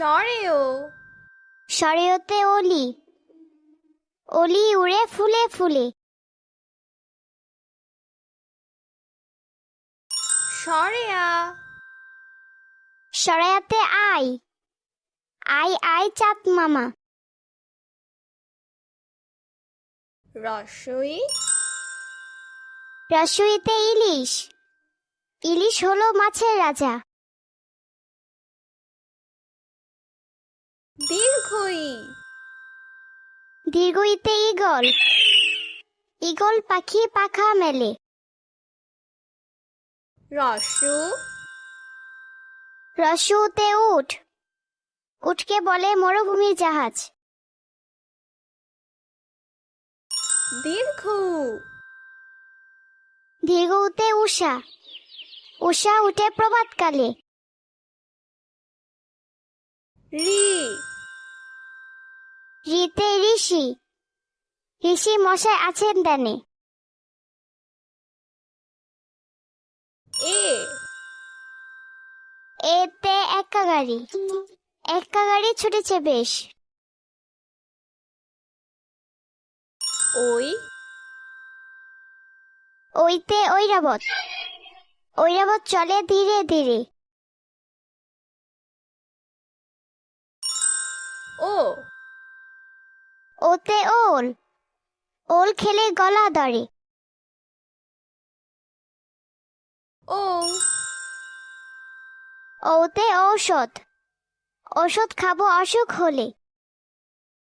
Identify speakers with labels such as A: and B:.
A: সরেও।
B: সরেয়তে অলি অলি উড়ে ফুলে ফুলে।
A: সরেয়া।
B: সরায়াতে আই। আই আই চাঁদ মামা।
A: রসই।
B: রসুইতে ইলিশ। ইলিশ হলো মাছের রাজা।
A: দীর্ঘই।
B: দীর্ঘইতে ইগল ইগল পাখি পাখা মেলে।
A: রসু।
B: রসুতে উঠ। উঠকে বলে মরুভূমির জাহাজ।
A: দীর্ঘ।
B: দীর্ঘতে উষা। উষা উঠে প্রভাতকালে।
A: রি
B: ঋতে ঋষি। ঋষি মশাই আছেন দানে
A: এ।
B: এতে একা গাড়ি। একা গাড়ি ছুটেছে বেশ।
A: ওই।
B: ওইতে ঐরাবত। ঐরাবত চলে ধীরে ধীরে।
A: ও।
B: ওতে ওল। ওল খেলে গলা ধরে।
A: ও
B: ওতে ঔষধ। ঔষধ খাব অসুখ হলে।